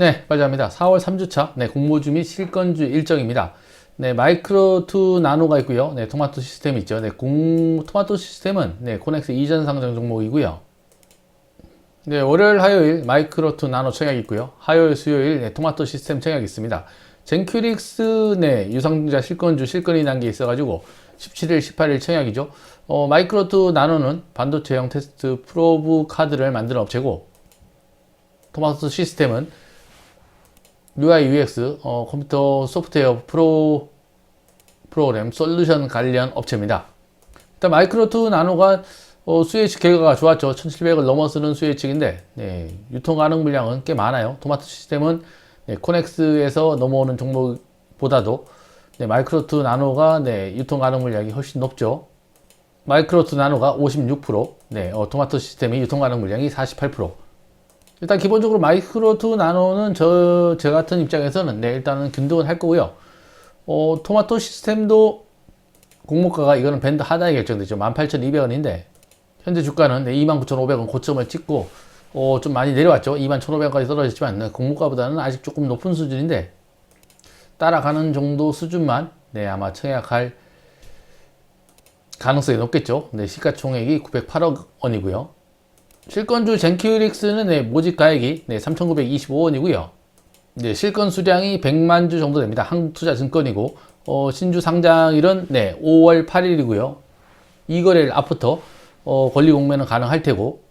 네, 빨리 합니다. 4월 3주차, 네, 공모주 및 실건주 일정입니다. 네, 마이크로 투 나노가 있고요. 네, 토마토 시스템 있죠. 네, 공, 토마토 시스템은, 네, 코넥스 이전 상장 종목이고요. 네, 월요일, 화요일 마이크로 투 나노 청약 있고요. 화요일, 수요일, 네, 토마토 시스템 청약 있습니다. 젠큐릭스, 네, 유상자 실건주 실건이 단계 있어가지고 17일, 18일 청약이죠. 어, 마이크로 투 나노는 반도체형 테스트 프로브 카드를 만드는 업체고, 토마토 시스템은 UI UX 어, 컴퓨터 소프트웨어 프로 프로그램 솔루션 관련 업체입니다. 일단 마이크로2 나노가 어, 수혜측 결과가 좋았죠. 1700을 넘어서는 수혜측인데 네, 유통 가능 물량은 꽤 많아요. 토마토 시스템은 네, 코넥스에서 넘어오는 종목보다도 네, 마이크로2 나노가 네, 유통 가능 물량이 훨씬 높죠. 마이크로2 나노가 56%, 네, 어, 토마토 시스템이 유통 가능 물량이 48%. 일단 기본적으로 마이크로 투 나노는 저, 제 같은 입장에서는 네, 일단은 균등은 할 거고요. 어, 토마토 시스템도 공모가가 이거는 밴드 하단에 결정되죠. 18,200원인데 현재 주가는 네, 29,500원 고점을 찍고 어, 좀 많이 내려왔죠. 21,500원까지 떨어졌지만 네, 공모가보다는 아직 조금 높은 수준인데 따라가는 정도 수준만 네, 아마 청약할 가능성이 높겠죠. 네, 시가총액이 908억 원이고요. 실건주 젠큐릭스는 네, 모집 가액이 네, 3,925원이고요. 네, 실건 수량이 100만 주 정도 됩니다. 한국투자증권이고 어, 신주 상장일은 네, 5월 8일이고요. 이 거래일 앞부터 어, 권리 공매는 가능할 테고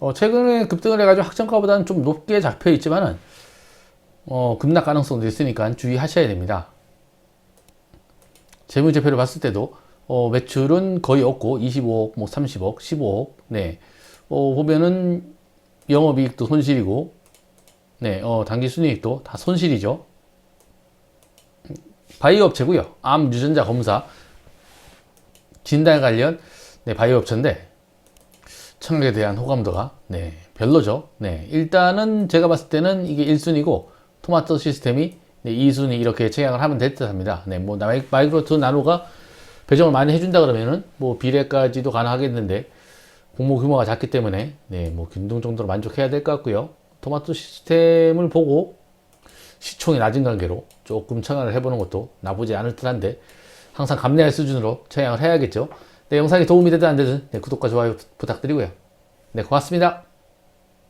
어, 최근에 급등을 해가지고 학정가보다는 좀 높게 잡혀 있지만은 어, 급락 가능성도 있으니까 주의하셔야 됩니다. 재무제표를 봤을 때도 어, 매출은 거의 없고 25억, 뭐 30억, 15억, 네. 어, 보면은 영업이익도 손실이고, 네, 어, 당기순이익도 다 손실이죠. 바이오 업체고요. 암 유전자 검사 진단 관련 네, 바이오 업체인데 청약에 대한 호감도가 네, 별로죠. 네, 일단은 제가 봤을 때는 이게 1순위고 토마토 시스템이 네, 2순위 이렇게 청약을 하면 될 듯합니다. 네, 뭐 마이- 마이크로트 나노가 배정을 많이 해준다 그러면은 뭐 비례까지도 가능하겠는데 공모 규모가 작기 때문에 네, 뭐 균등 정도로 만족해야 될 것 같고요. 토마토 시스템을 보고 시총이 낮은 관계로 조금 청약을 해보는 것도 나쁘지 않을 듯 한데 항상 감내할 수준으로 청약을 해야겠죠. 네, 영상이 도움이 되든 안 되든 네, 구독과 좋아요 부탁드리고요. 네, 고맙습니다.